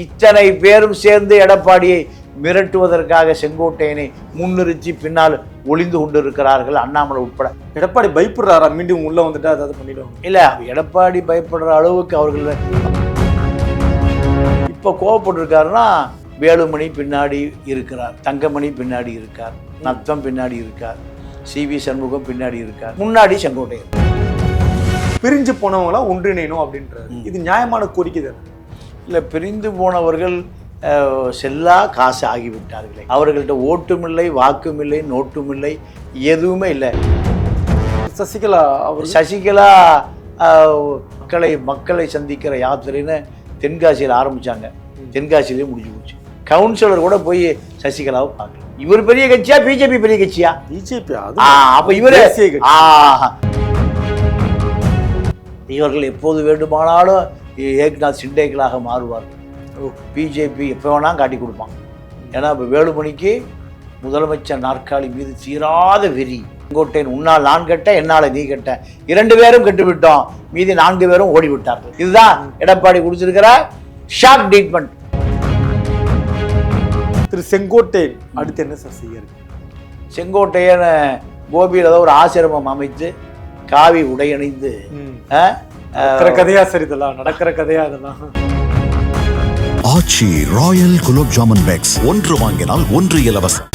இத்தனை பேரும் சேர்ந்து எடப்பாடியை மிரட்டுவதற்காக செங்கோட்டையனை முன்னிறுத்தி பின்னால் ஒளிந்து கொண்டிருக்கிறார்கள் அண்ணாமலை உட்பட. எடப்பாடி பயப்படுறாரா? மீண்டும் உள்ள வந்துட்டா ஏதாவது பண்ணிடுவாங்க. இல்ல எடப்பாடி பயப்படுற அளவுக்கு அவர்கள் இப்ப கோவப்பட்டிருக்காருன்னா வேலுமணி பின்னாடி இருக்கிறார் தங்கமணி பின்னாடி இருக்கார் நத்தம் பின்னாடி இருக்கார் சி வி சண்முகம் பின்னாடி இருக்கார் முன்னாடி செங்கோட்டையன். பிரிஞ்சு போனவங்களா ஒன்றிணையணும் அப்படின்றாரு. இது நியாயமான கோரிக்கை தானே. இல்லை பிரிந்து போனவர்கள் செல்லா காசு ஆகிவிட்டார்களே. அவர்கள்ட்ட ஓட்டும் இல்லை வாக்கும் இல்லை நோட்டும் இல்லை எதுவுமே இல்லை. சசிகலா அவர் சசிகலா மக்களை மக்களை சந்திக்கிற யாத்திரைன்னு தென்காசியில் ஆரம்பிச்சாங்க. தென்காசியிலே முடிஞ்சு போச்சு. கவுன்சிலர் கூட போய் சசிகலாவை பார்க்கல. இவர் பெரிய கட்சியா பிஜேபி பெரிய கட்சியா? பிஜேபி அப்ப இவரு. இவர்கள் எப்போது வேண்டுமானாலும் ஏக்நாத் சிண்டேக்களாக மாறுவார்கள் பிஜேபி எப்போ வேணாலும் காட்டி கொடுப்பான். ஏன்னா இப்போ வேலுமணிக்கு முதலமைச்சர் நாற்காலி மீது தீராத வெறி. செங்கோட்டையன் உன்னால் நான் கட்ட என்னால் நீ கட்ட இரண்டு பேரும் கெட்டுவிட்டோம். மீதி நான்கு பேரும் ஓடிவிட்டார்கள். இதுதான் எடப்பாடி கொடுத்திருக்கிற ஷாக் ட்ரீட்மெண்ட் திரு செங்கோட்டை அடுத்து என்ன சார் செய்யறது செங்கோட்டையன் கோபியில் ஏதோ ஒரு ஆசிரமம் அமைத்து காவி உடையணிந்து கதையா சரி இதெல்லாம் நடக்கிற கதையா இதெல்லாம். ஆச்சி ராயல் குலோப் ஜாமுன் பேக்ஸ் ஒன்று வாங்கினால் ஒன்று இலவசம்.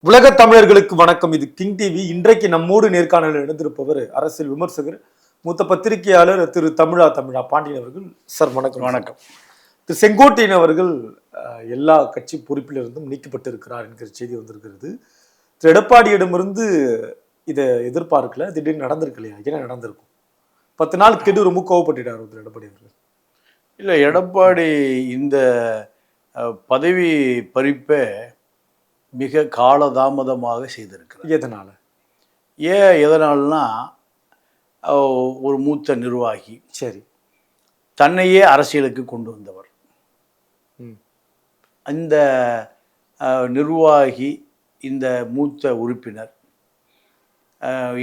உலக தமிழர்களுக்கு வணக்கம். இது கிங் டிவி இன்றைக்கு நம்மோடு நேர்காணலில் இணைந்திருப்பவர் அரசியல் விமர்சகர் மூத்த பத்திரிகையாளர் திரு தமிழா தமிழா பாண்டியன் அவர்கள். சார் வணக்கம். வணக்கம். திரு செங்கோட்டையன் அவர்கள் எல்லா கட்சி பொறுப்பிலிருந்தும் நீக்கப்பட்டிருக்கிறார் என்கிற செய்தி வந்திருக்கிறது. திரு எடப்பாடியிடமிருந்து இதை எதிர்பார்க்கல திடீர்னு நடந்திருக்கலையா? என்ன நடந்திருக்கும்? பத்து நாள் கெடு ரொம்ப கோவப்பட்டுட்டார் திரு எடப்பாடி அவர்கள்? இல்லை எடப்பாடி இந்த பதவி பறிப்பை மிக காலதாமதமாக செய்திருக்கிறார். எதனால? ஏன் எதனால்னா ஒரு மூத்த நிர்வாகி சரி. தன்னையே அரசியலுக்கு கொண்டு வந்தவர். அந்த நிர்வாகி இந்த மூத்த உறுப்பினர்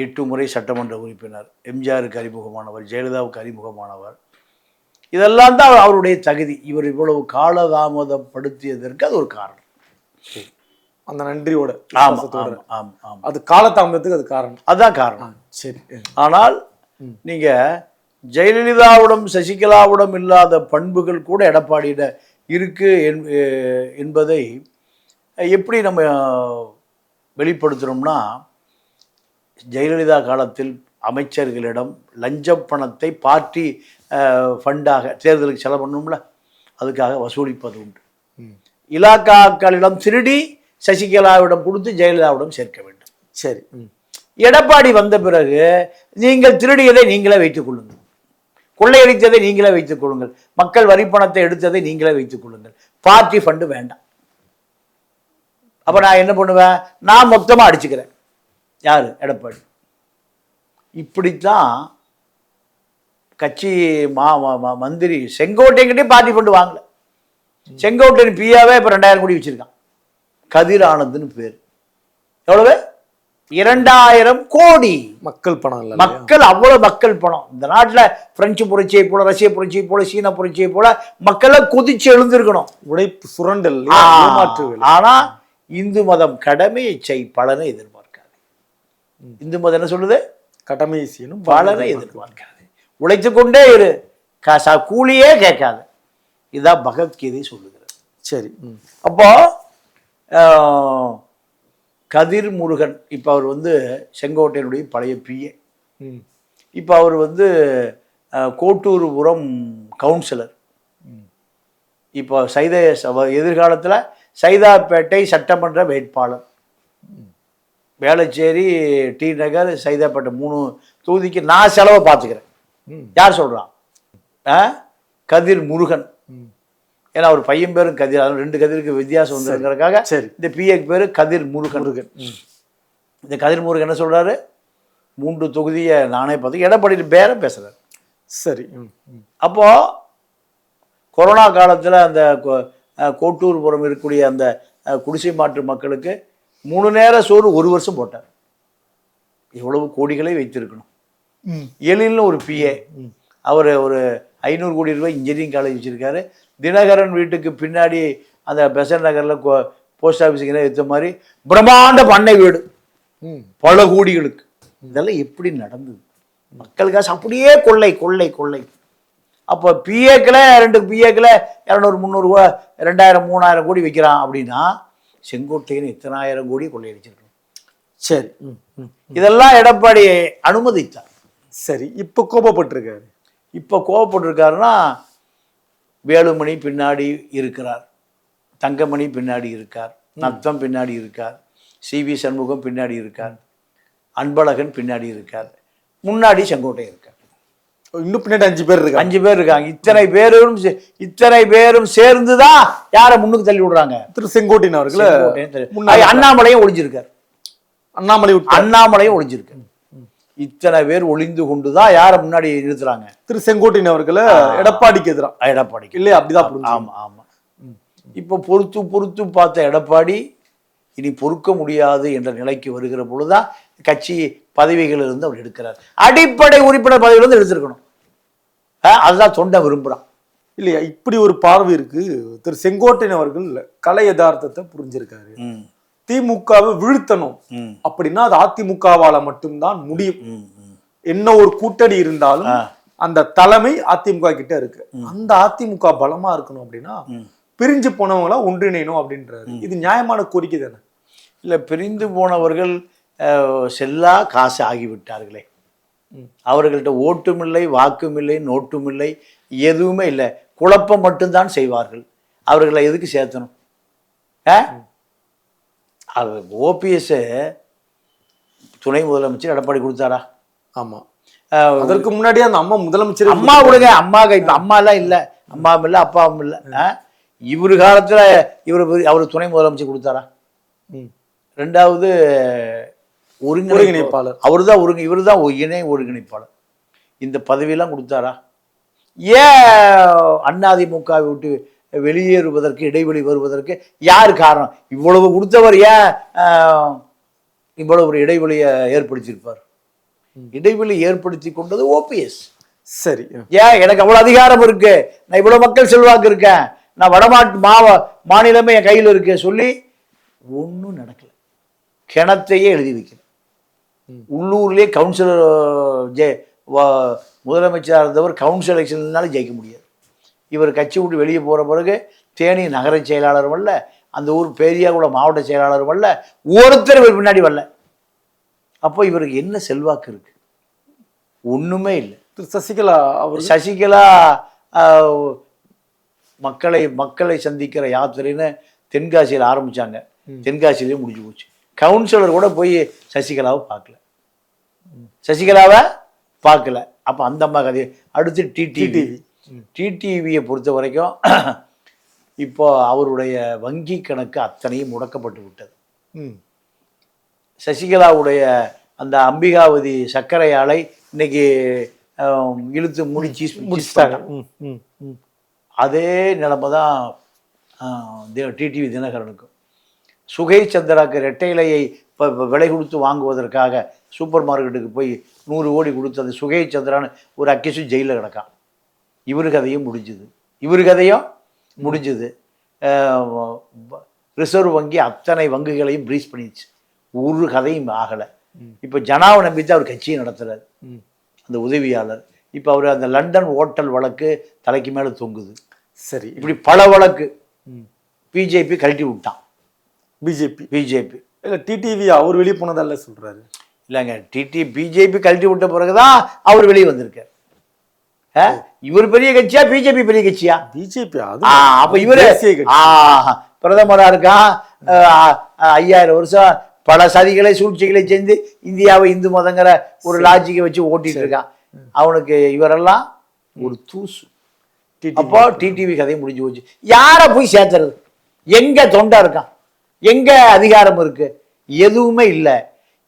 எட்டு முறை சட்டமன்ற உறுப்பினர் எம்ஜிஆருக்கு அறிமுகமானவர் ஜெயலலிதாவுக்கு அறிமுகமானவர். இதெல்லாம் தான் அவருடைய தகுதி. இவர் இவ்வளவு காலதாமதப்படுத்தியதற்கு அது ஒரு காரணம். அந்த நன்றியோட ஆமாம். ஆமாம் ஆமாம் அது காலதாமதத்துக்கு அது காரணம். அதுதான் காரணம். சரி. ஆனால் நீங்க ஜெயலலிதாவிடம் சசிகலாவிடம் இல்லாத பண்புகள் கூட எடப்பாடியிட இருக்கு என்- எ- என்பதை எப்படி நம்ம வெளிப்படுத்துகிறோம்னா ஜெயலலிதா காலத்தில் அமைச்சர்களிடம் லஞ்ச பணத்தை பார்ட்டி ஃபண்டாக தேர்தலுக்கு செலவு பண்ணணும்ல அதுக்காக வசூலிப்பது உண்டு. இலாக்காக்களிடம் திருடி சசிகலாவிடம் கொடுத்து ஜெயலலிதாவிடம் சேர்க்க வேண்டும் சரி. எடப்பாடி வந்த பிறகு நீங்கள் திருடியதை நீங்களே வைத்துக் கொள்ளுங்கள் கொள்ளையடித்ததை நீங்களே வைத்துக் கொள்ளுங்கள். மக்கள் வரி பணத்தை எடுத்ததை நீங்களே வைத்துக் கொள்ளுங்கள். பார்ட்டி ஃபண்டு வேண்டாம். அப்ப நான் என்ன பண்ணுவேன்? நான் மொத்தமா அடிச்சுக்கிறேன். யாரு? எடப்பாடி. இப்படித்தான் கட்சி மா மா- மந்திரி செங்கோட்டையங்கிட்டே பார்ட்டி ஃபண்டு வாங்கல. செங்கோட்டையன் பியாவே இப்ப ரெண்டாயிரம் கோடி வச்சிருக்கான். கதிர் ஆனந்த்னு பேர். எவ்வளவு? இரண்டாயிரம் கோடி. மக்கள் பணம் இல்ல மக்கள் அவ்வளவு மக்கள் பணம். இந்த நாட்டுல பிரெஞ்சு புரட்சியை போல ரஷ்ய புரட்சியை போல சீன புரட்சியை போல மக்களை கொதிச்சு எழுந்திருக்கணும். உழைப்பு சுரண்டல் ஆ, ஏமாற்று வேலை. ஆனா இந்து மதம் கடமையை செய் பலனை எதிர்பார்க்காது இந்து மதம் என்ன சொல்லுது? கடமையை செய்யணும் பலனை எதிர்பார்க்காது. உழைத்து கொண்டே இரு. காசா கூலியே கேட்காது. இதான் பகவத்கீதை சொல்லுகிறது. சரி. அப்போ கதிர் முருகன். இப்போ அவர் வந்து செங்கோட்டையனுடைய பழைய பிஏ. ம். இப்போ அவர் வந்து கோட்டூர்புரம் கவுன்சிலர். இப்போ சைத எதிர்காலத்தில் சைதாப்பேட்டை சட்டமன்ற வேட்பாளர். வேளச்சேரி டி நகர் சைதாப்பேட்டை மூணு தொகுதிக்கு நான் செலவை பார்த்துக்கிறேன். ம். யார் சொல்கிறான் கதிர் முருகன். ஏன்னா அவர் பையன் பேரும் கதிர் அது ரெண்டு கதிருக்கு வித்தியாசம் வந்துருக்கிறதுக்காக சரி. இந்த பிஏக்கு பேர் கதிர் முருகன். இந்த கதிர் முருகன் என்ன சொல்றாரு? மூன்று தொகுதியை நானே பார்த்து எடப்பாடி பேரம் பேசுறாரு. சரி. ம். ம். அப்போ கொரோனா காலத்தில் அந்த கொ- அஹ், கோட்டூர்புரம் இருக்கக்கூடிய அந்த குடிசை மாற்று மக்களுக்கு மூணு நேர சோறு ஒரு வருஷம் போட்டார். எவ்வளவு கோடிகளை வைத்திருக்கணும். எழில்னு ஒரு பிஏ அவர் ஒரு ஐநூறு கோடி ரூபாய் இன்ஜினியரிங் காலேஜ் வச்சிருக்காரு. தினகரன் வீட்டுக்கு பின்னாடி அந்த பெசன் நகரில் போஸ்ட் ஆஃபீஸுக்கு வைத்த மாதிரி பிரம்மாண்ட பண்ணை வீடு. பல கோடிகளுக்கு. இதெல்லாம் எப்படி நடந்தது? மக்கள் காசு அப்படியே கொள்ளை கொள்ளை கொள்ளை. அப்போ பிஏக்கில் ரெண்டு பிஏக்கில் இரநூறு முந்நூறுரூவா ரெண்டாயிரம் மூணாயிரம் கோடி வைக்கிறான் அப்படின்னா செங்கோட்டையன் எத்தனாயிரம் கோடி கொள்ளையடிச்சிருக்கணும். சரி. இதெல்லாம் எடப்பாடி அனுமதித்தார். சரி இப்போ கோபப்பட்டிருக்காரு. இப்போ கோவப்பட்டிருக்காருன்னா வேலுமணி பின்னாடி இருக்கிறார். தங்கமணி பின்னாடி இருக்கார். நத்தம் பின்னாடி இருக்கார். சிவி சண்முகம் பின்னாடி இருக்கார். அன்பழகன் பின்னாடி இருக்கார். முன்னாடி செங்கோட்டை இருக்கார். இன்னும் பின்னாடி அஞ்சு பேர் இருக்காங்க. அஞ்சு பேர் இருக்காங்க. இத்தனை பேரும் சே- இத்தனை பேரும் சேர்ந்து தான் யாரை முன்னுக்கு தள்ளி விடுறாங்க? திரு செங்கோட்டையன் அவர்களை அண்ணாமலையும் ஒளிஞ்சிருக்கார். அண்ணாமலை அண்ணாமலையும் ஒளிஞ்சிருக்கு இத்தனை பேர் ஒளிந்து கொண்டு தான் யாரை முன்னாடி நிறுத்துறாங்க? திரு செங்கோட்டையன் அவர்களை எடப்பாடிக்கு எதிராக. எடப்பாடிக்கு. இல்லையா? அப்படிதான் புரிஞ்சு ஆமா ஆமா. இப்போ பொறுத்து பொறுத்து பார்த்த எடப்பாடி இனி பொறுக்க முடியாது என்ற நிலைக்கு வருகிற பொழுதுதான் கட்சி பதவிகள் இருந்து அவர் எடுக்கிறார். அடிப்படை உறுப்பினர் பதவியிலிருந்து எடுத்திருக்கணும். அதுதான் தொண்டை விரும்புறான். இல்லையா? இப்படி ஒரு பார்வை இருக்கு. திரு செங்கோட்டையன் அவர்கள் கலை யதார்த்தத்தை புரிஞ்சிருக்காரு. திமுகவை வீழ்த்தணும். அப்படின்னா அது அதிமுகவால மட்டும்தான் முடியும். என்ன ஒரு கூட்டணி இருந்தாலும் அந்த தலைமை அதிமுக கிட்ட இருக்கு. அந்த அதிமுக பலமா இருக்கணும் அப்படின்னா பிரிஞ்சு போனவங்களா ஒன்றிணையணும் அப்படின்றாரு. இது நியாயமான கோரிக்கை தானே? இல்லை பிரிந்து போனவர்கள் செல்லா காசு ஆகிவிட்டார்களே. அவர்கள்ட்ட ஓட்டும் இல்லை வாக்கும் இல்லை நோட்டும் இல்லை எதுவுமே இல்லை. குழப்பம் மட்டும்தான் செய்வார்கள். அவர்களை எதுக்கு சேர்த்தணும்? ஆ? அது ஓபிஎஸ் துணை முதலமைச்சர் எடப்பாடி கொடுத்தாரா? ஆமா. அஹ், அதற்கு முன்னாடியே அந்த அம்மா முதலமைச்சர் அம்மா விடுங்க அம்மா இப்ப அம்மா எல்லாம் இல்லை. அம்மாவும் இல்லை அப்பாவும் இல்லை? இவரு காலத்துல இவர் அவர் துணை முதலமைச்சர் கொடுத்தாரா. ரெண்டாவது ஒருங்கிணைப்பாளர். ஒருங்கிணைப்பாளர். அவர் தான் ஒருங்கி இவர் தான் இணை ஒருங்கிணைப்பாளர். இந்த பதவியெல்லாம் கொடுத்தாரா? ஏன் அதிமுகவை விட்டு வெளியேறுவதற்கு இடைவெளி வருவதற்கு யார் காரணம்? இவ்வளவு கொடுத்தவர் ஏன் இவ்வளவு ஒரு இடைவெளியை ஏற்படுத்தியிருப்பார்? இடைவெளி ஏற்படுத்தி கொண்டது ஓபிஎஸ். சரி. ஏன்? எனக்கு அவ்வளவு அதிகாரம் இருக்கு. நான் இவ்வளவு மக்கள் செல்வாக்கு இருக்கேன். நான் வடமாட்டு மாவ மாநிலமே என் கையில் இருக்கு சொல்லி ஒன்றும் நடக்கல. கிணத்தையே எழுதி வைக்கல. உள்ளூர்லேயே கவுன்சிலர் ஜெ முதலமைச்சராக இருந்தவர் கவுன்சில் எலெக்ஷன்னாலும் ஜெயிக்க முடியாது. இவர் கட்சி விட்டு வெளியே போகிற பிறகு தேனி நகர செயலாளரும் வரல அந்த ஊர் பேரியாகுள மாவட்ட செயலாளரும் வரல ஒருத்தர் இவர் பின்னாடி வரல. அப்போ இவருக்கு என்ன செல்வாக்கு இருக்கு? ஒன்றுமே இல்லை. திரு சசிகலா அவர் சசிகலா மக்களை மக்களை சந்திக்கிற யாத்திரைன்னு தென்காசியில் ஆரம்பிச்சாங்க. தென்காசியிலே முடிஞ்சு போச்சு. கவுன்சிலர் கூட போய் சசிகலாவை பார்க்கல. சசிகலாவை பார்க்கல. அப்போ அந்த அம்மா கதை அடுத்து டிடிவி டிடிவியை பொறுத்த வரைக்கும் இப்போ அவருடைய வங்கி கணக்கு அத்தனையும் முடக்கப்பட்டு விட்டது. ம். சசிகலாவுடைய அந்த அம்பிகாவதி சர்க்கரை ஆலை இன்னைக்கு இழுத்து முடிச்சு முடிச்சிட்டாங்க. அதே நிலைமை தான் டிடிவி தினகரனுக்கும். சுகை சந்திராக்கு ரெட்டை இலையை இப்போ விலை கொடுத்து வாங்குவதற்காக சூப்பர் மார்க்கெட்டுக்கு போய் நூறு கோடி கொடுத்து அந்த சுகை சந்திரான்னு ஒரு அக்கிசு ஜெயிலில் கிடக்கான். இவரு கதையும் முடிஞ்சுது. இவரு கதையும் முடிஞ்சுது. ரிசர்வ் வங்கி அத்தனை வங்கிகளையும் ப்ரீஸ் பண்ணிடுச்சு. ஒரு கதையும் ஆகலை. இப்போ ஜனாவை நம்பித்தான் அவர் கட்சியை நடத்துறாரு. ம். அந்த உதவியாளர். இப்போ அவர் அந்த லண்டன் ஓட்டல் வழக்கு தலைக்கு மேலே தொங்குது. சரி. இப்படி பல வழக்கு பிஜேபி கழட்டி விட்டான். பிஜேபி. பிஜேபி. இல்ல டிடிவி அவர் வெளியே போனதல்ல சொல்றாரு. இல்லைங்க டிடி பிஜேபி கழட்டி விட்ட பிறகுதான் அவர் வெளியே வந்திருக்கார்? இவர் பெரிய கட்சியா பிஜேபி பெரிய கட்சியா? பிஜேபி அப்ப இவரு பிரதமரா இருக்கான். ஐயாயிரம் வருஷம் பல சதிகளை சூழ்ச்சிகளை செஞ்சு இந்தியாவை இந்து மதங்கிற ஒரு லாஜிக்கை வச்சு ஓட்டிட்டு இருக்கான். அவனுக்கு இவரெல்லாம் ஒரு தூசு. அப்போ டிடிவி கதை முடிஞ்சு போச்சு. யாரை போய் சேர்த்துறது? எங்க தொண்டா இருக்கான்? எங்க அதிகாரம் இருக்கு? எதுவுமே இல்லை.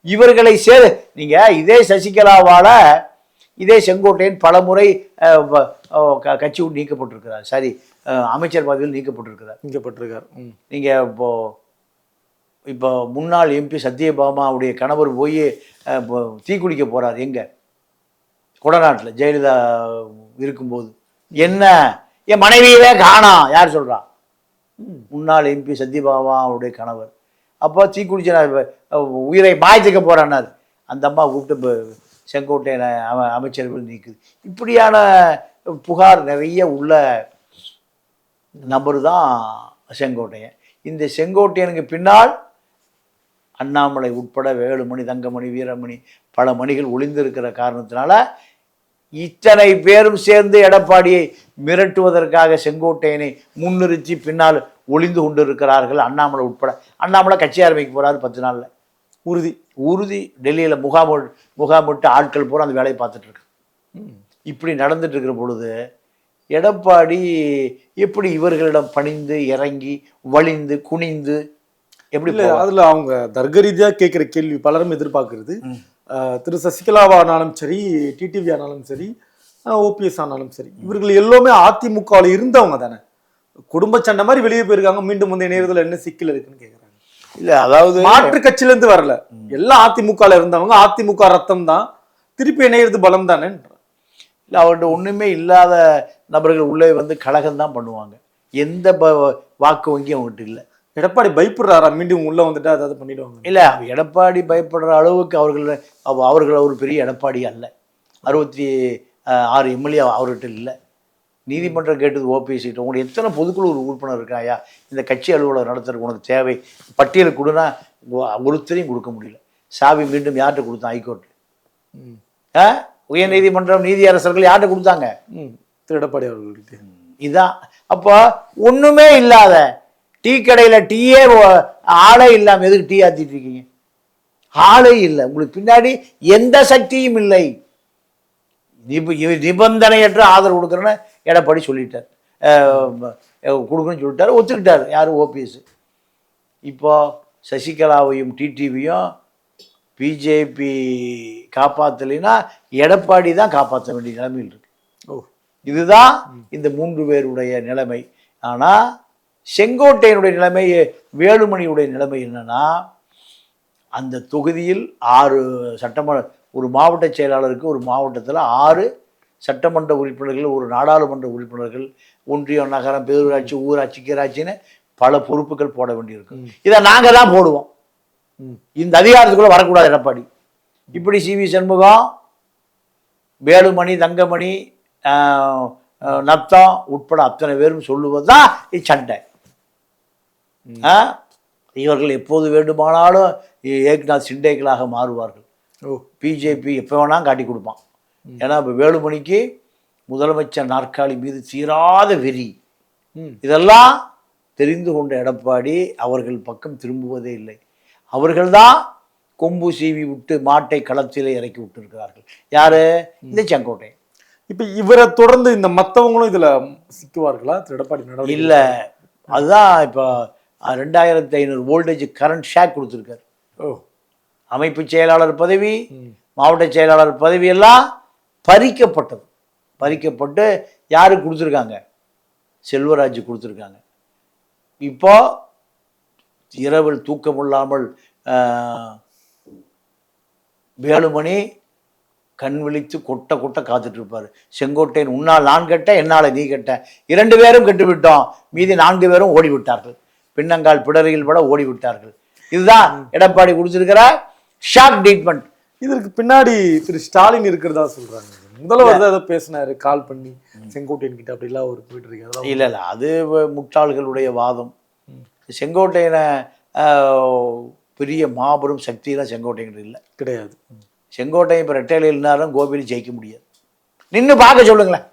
இவர்களை சே நீங்க இதே சசிகலாவால இதே செங்கோட்டையன் பலமுறை கட்சி விட்டு நீக்கப்பட்டிருக்கிறார். சாரி அமைச்சர் பதவியில் நீக்கப்பட்டிருக்கிறார். இங்க பட்டிருக்காரு ம். நீங்க இப்போ இப்போ முன்னாள் எம்பி சத்யபாமாவுடைய கணவர் போய் தீக்குளிக்க போறார். எங்க? கொடநாட்டில் ஜெயலலிதா இருக்கும்போது. என்ன? என் மனைவியவே காணோம் யார் சொல்றா? முன்னாள் எம்பி சத்யபாமாவுடைய கணவர். அப்போ நான் அஹ், உயிரை மாய்ச்சிக்க போறான்னாரு அந்த அம்மா கூப்பிட்டு செங்கோட்டையனை அம அமைச்சர்கள் நீக்குது. இப்படியான புகார் நிறைய உள்ள நபர் தான் செங்கோட்டையன். இந்த செங்கோட்டையனுக்கு பின்னால் அண்ணாமலை உட்பட வேலுமணி தங்கமணி வீரமணி பல மணிகள் ஒளிந்திருக்கிற காரணத்தினால இத்தனை பேரும் சேர்ந்து எடப்பாடியை மிரட்டுவதற்காக செங்கோட்டையனை முன்னிறுத்தி பின்னால் ஒளிந்து கொண்டிருக்கிறார்கள் அண்ணாமலை உட்பட. அண்ணாமலை கட்சி ஆரம்பிக்க போகிறாரு பத்து நாளில். உறுதி. உறுதி டெல்லியில் முகாம் முகாமிட்டு ஆட்கள் பூரா அந்த வேலையை பார்த்துட்டு இருக்கு இப்படி நடந்துட்டு இருக்கிற பொழுது எடப்பாடி எப்படி இவர்களிடம் பணிந்து இறங்கி வலிந்து குனிந்து எப்படி இல்ல? அதுல அவங்க தர்க்க ரீதியா கேட்கிற கேள்வி பலரும் எதிர்பார்க்கிறது. திரு சசிகலாவா ஆனாலும் சரி டிடிவி ஆனாலும் சரி ஓபிஎஸ் ஆனாலும் சரி இவர்கள் எல்லாமே அதிமுகவில் இருந்தவங்க தானே. குடும்ப சண்டை மாதிரி வெளியே போயிருக்காங்க மீண்டும் முந்தைய நேரத்தில் என்ன சிக்கல் இருக்குன்னு கேக்குறாங்க இல்ல அதாவது மாற்று கட்சியில இருந்து வரல. எல்லாம் அதிமுகல இருந்தவங்க அதிமுக ரத்தம் தான் திருப்பி இணையிறது பலம் தானே இல்லை அவர்கிட்ட ஒண்ணுமே இல்லாத நபர்கள் உள்ளே வந்து கழகம் தான் பண்ணுவாங்க. எந்த ப- வாக்கு வங்கி அவங்ககிட்ட இல்லை. எடப்பாடி பயப்படுறாரா? மீண்டும் உள்ள வந்துட்டா அதாவது பண்ணிடுவாங்க இல்லை எடப்பாடி பயப்படுற அளவுக்கு அவர்கள் அவ- அவர்கள் ஒரு பெரிய எடப்பாடி அல்ல. அறுபத்தி ஆறு எம்எல்ஏ அவர்கிட்ட இல்லை. நீதிமன்றம் கேட்டது ஓபிஎஸ் கிட்ட உனக்கு எத்தனை பொதுக்குழு ஒரு உறுப்பினர் இருக்காயா இந்த கட்சி அலுவலர் நடத்துறதுக்கு உனக்கு தேவை. பட்டியல் கொடுனா ஒருத்தரையும் கொடுக்க முடியல. சாவி மீண்டும் யார்கிட்ட கொடுத்தான் ஹைகோர்ட் ம். ஆ? உயர் நீதிமன்றம் நீதியரசர்கள் யார்கிட்ட கொடுத்தாங்க? ம். திரு எடப்பாடி அவர்கள்கிட்ட. இதான். அப்போ ஒண்ணுமே இல்லாத டீ கடையில டீயே ஆளே இல்லாம எதுக்கு டீ ஆத்திட்டு இருக்கீங்க? ஆளே இல்லை. உங்களுக்கு பின்னாடி எந்த சக்தியும் இல்லை. நிப நிபந்தனையற்ற ஆதரவு கொடுக்குறேன்னு எடப்பாடி சொல்லிட்டார். கொடுக்கணும்னு சொல்லிட்டாரு ஒத்துக்கிட்டார். யார்? ஓபிஎஸ் இப்போ சசிகலாவையும் டிடிவியும் பிஜேபி காப்பாற்றலைன்னா எடப்பாடி தான் காப்பாற்ற வேண்டிய நிலைமையில் இருக்கு. ஓ. இதுதான் இந்த மூன்று பேருடைய நிலைமை. ஆனா செங்கோட்டையனுடைய நிலைமை வேலுமணியுடைய நிலைமை என்னன்னா அந்த தொகுதியில் ஆறு சட்டமன்ற ஒரு மாவட்ட செயலாளருக்கு ஒரு மாவட்டத்தில் ஆறு சட்டமன்ற உறுப்பினர்கள் ஒரு நாடாளுமன்ற உறுப்பினர்கள் ஒன்றியம் நகரம் பேரூராட்சி ஊராட்சி கீராட்சின்னு பல பொறுப்புகள் போட வேண்டியிருக்கும் இதை நாங்க தான் போடுவோம். இந்த அதிகாரத்துக்குள்ள வரக்கூடாது எடப்பாடி. இப்படி சி வி சண்முகம் வேலுமணி தங்கமணி நத்தம் உட்பட அத்தனை பேரும் சொல்லுவது தான் இச்சண்டை? இவர்கள் எப்போது வேண்டுமானாலும் ஏக்நாத் சிண்டேக்களாக மாறுவார்கள். பிஜேபி எப்போ வேணாலும் காட்டி கொடுப்பான். ஏன்னா இப்போ வேலுமணிக்கு முதலமைச்சர் நாற்காலி மீது தீராத வெறி. இதெல்லாம் தெரிந்து கொண்ட எடப்பாடி அவர்கள் பக்கம் திரும்புவதே இல்லை. அவர்கள்தான் கொம்பு சீவி விட்டு மாட்டை களத்திலே இறக்கி விட்டிருக்கிறார்கள். யாரு? இந்த செங்கோட்டை இப்ப இவரை தொடர்ந்து இந்த மத்தவங்களும் இதுல சிக்குவார்களா? திரு எடப்பாடி நடவடிக்கை இல்லை. அதுதான் இப்போ ரெண்டாயிரத்தி ஐநூறு வோல்டேஜ் கரண்ட் ஷேக் கொடுத்துருக்காரு. ஓ. அமைப்பு செயலாளர் பதவி. மாவட்ட செயலாளர் பதவி எல்லாம் பறிக்கப்பட்டது. பறிக்கப்பட்டு யாருக்கு கொடுத்துருக்காங்க? செல்வராஜ் கொடுத்துருக்காங்க. இப்போ இரவில் தூக்கமில்லாமல் ஆஹ், வேலுமணி கண் விழித்து கொட்ட கொட்ட காத்துட்டு இருப்பாரு. செங்கோட்டையன் உன்னால் நான் கெட்ட என்னால் நீ கெட்ட. இரண்டு பேரும் கெட்டு விட்டோம் மீதி நான்கு பேரும் ஓடி விட்டார்கள் பின்னங்கால் பிடரியில் பட ஓடி விட்டார்கள் இதுதான் எடப்பாடி கொடுத்திருக்கிற ஷாக் ட்ரீட்மெண்ட் இதற்கு பின்னாடி திரு ஸ்டாலின் இருக்கிறதா சொல்றாங்க. முதல்வர் தான் பேசினாரு கால் பண்ணி செங்கோட்டையன் கிட்ட அப்படிலாம் ஒரு போயிட்டு இருக்கு இல்லை இல்லை அது முட்டாள்களுடைய வாதம். செங்கோட்டையனை பெரிய மாபெரும் சக்தியெல்லாம் செங்கோட்டையன் இல்லை. கிடையாது. செங்கோட்டையன் இப்போ ரெட்டையில் இருந்தாலும் கோபியில் ஜெயிக்க முடியாது. நின்று பார்க்க சொல்லுங்களேன்?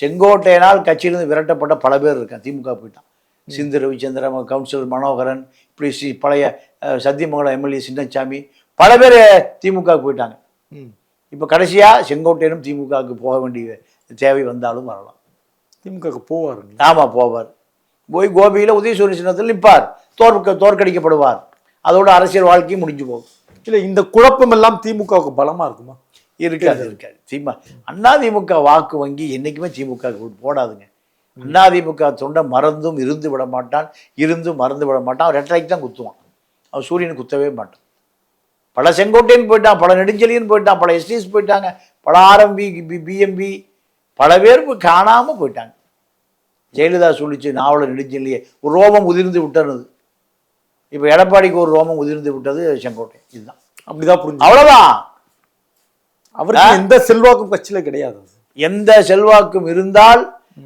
செங்கோட்டையனால் கட்சியிலிருந்து விரட்டப்பட்ட பல பேர் இருக்கான் திமுக போயிட்டான். சிந்து ரவிச்சந்திரன் கவுன்சிலர் மனோகரன் இப்படி சி பழைய சத்தியமங்கலம் எம்எல்ஏ சின்னசாமி பல பேர் திமுக போயிட்டாங்க. இப்போ கடைசியாக செங்கோட்டையனும் திமுகவுக்கு போக வேண்டிய தேவை வந்தாலும் வரலாம். திமுக போவாருங்களா ஆமாம் போவார். போய் கோபியில் உதயசூரிய சின்னத்தில் நிற்பார். தோற்க தோற்கடிக்கப்படுவார். அதோட அரசியல் வாழ்க்கையும் முடிஞ்சு போகும். இல்ல இந்த குழப்பம் எல்லாம் திமுகவுக்கு பலமா இருக்குமா? இருக்காது இருக்காது. திமுக அண்ணா திமுக வாக்கு வங்கி என்றைக்குமே திமுக போடாதுங்க. அதிமுக தொண்டை மறந்தும் இருந்து விட மாட்டான் இருந்தும் மறந்து விட மாட்டான். அவன் ரெட்டலைக்கு தான் குத்துவான். அவன் சூரியன் குத்தவே மாட்டான். பல செங்கோட்டையன் போயிட்டான் பல நெடுஞ்செலியன் போயிட்டான் பல எஸ்டிஎஸ் போயிட்டாங்க பல ஆர்எம்பி பிஎம்பி பல பேர் போய் காணாம போயிட்டாங்க. ஜெயலலிதா சொல்லிச்சு நாவலர் நெடுஞ்செல்லியே ஒரு ரோமம் உதிர்ந்து விட்டனது இப்போ எடப்பாடிக்கு ஒரு ரோமம் உதிர்ந்து விட்டது செங்கோட்டை இதுதான். அப்படிதான் புரிஞ்சு அவ்வளவுதான். அவருக்கு எந்த செல்வாக்கும் கட்சியில கிடையாது. எந்த செல்வாக்கும் இருந்தால்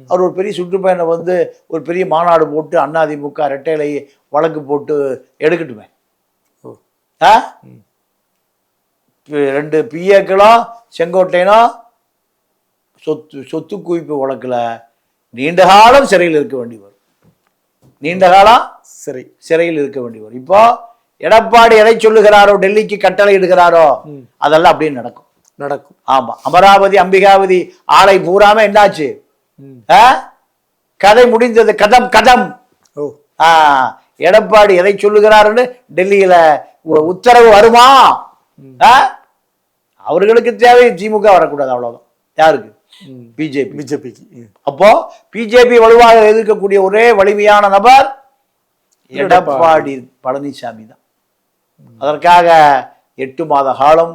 அவர் ஒரு பெரிய சுற்றுப்பயணம் வந்து ஒரு பெரிய மாநாடு போட்டு அதிமுக ரெட்டைலை வழக்கு போட்டு எடுக்கட்டுமே. ஆ? ரெண்டு பிஏக்களும் செங்கோட்டையனும் சொத்து சொத்து குவிப்பு வழக்குல நீண்ட காலம் சிறையில் இருக்க வேண்டி வரும். நீண்ட காலம் சரி சிறையில் இருக்க வேண்டி வரும். இப்போ எடப்பாடி எதை சொல்லுகிறாரோ டெல்லிக்கு கட்டளை இடுகிறாரோ அதெல்லாம் அப்படியே நடக்கும். நடக்கும். ஆமா. அமராவதி அம்பிகாவதி ஆலை பூராம என்னாச்சு? கதை முடிந்தது. கதம் கதம். எடப்பாடி எதை சொல்லுகிறாருன்னு டெல்லியில உத்தரவு வருமா? அவர்களுக்கு தேவை திமுக வரக்கூடாது அவ்வளவுதான். யாருக்கு? பிஜேபி. பிஜேபிக்கு அப்போ பிஜேபி வலுவாக எதிர்க்கக்கூடிய ஒரே வலிமையான நபர் எடப்பாடி பழனிசாமி தான். அதற்காக எட்டு மாத காலம்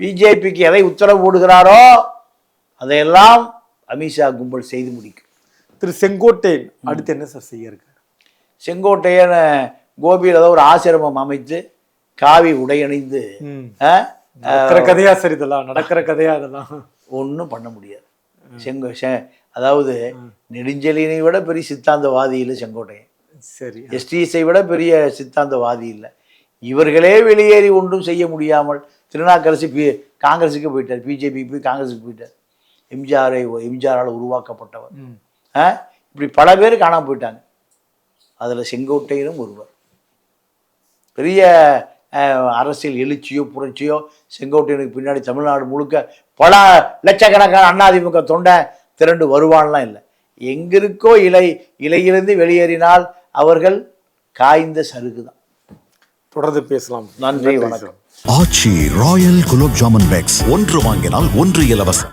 பிஜேபிக்கு எதை உத்தரவு போடுகிறாரோ அதையெல்லாம் அமித்ஷா கும்பல் செய்து முடிக்கும். திரு செங்கோட்டையன் அடுத்து என்ன சார் செய்ய இருக்காரு? செங்கோட்டையன் கோபியில் ஏதோ ஒரு ஆசிரமம் அமைத்து காவி. ஆ, நடக்கிற கதையா சார் இதெல்லாம்? நடக்கிற கதையா இதெல்லாம்? ஒண்ணும் பண்ண முடியாது. செங்கோ செ- அதாவது நெடுஞ்செலியனை விட பெரிய சித்தாந்தவாதி இல்லை செங்கோட்டையன். சரி எஸ்டிஎஸ்ஐ விட பெரிய சித்தாந்தவாதி இல்லை. இவர்களே வெளியேறி ஒன்றும் செய்ய முடியாமல் திருநாக்கரசு பி காங்கிரஸுக்கு போயிட்டார். பிஜேபி போய் காங்கிரஸுக்கு போயிட்டார். எம்ஜிஆரை எம்ஜிஆரால் உருவாக்கப்பட்டவர்? இப்படி பல பேர் காணாம போயிட்டாங்க. அதில் செங்கோட்டையனும் ஒருவர். பெரிய அரசியல் எழுச்சியோ புரட்சியோ செங்கோட்டையனுக்கு பின்னாடி தமிழ்நாடு முழுக்க பல லட்சக்கணக்கான அதிமுக தொண்டை திரண்டு வருவான்லாம் இல்லை. எங்கிருக்கோ இலை இலையிலிருந்து வெளியேறினால் அவர்கள் காய்ந்த சருகு தான் தொடர்ந்து பேசலாம். நன்றி. வணக்கம். Aachi royal gulab jamun packs. ஒன்று வாங்கினால் ஒன்று இலவசம்.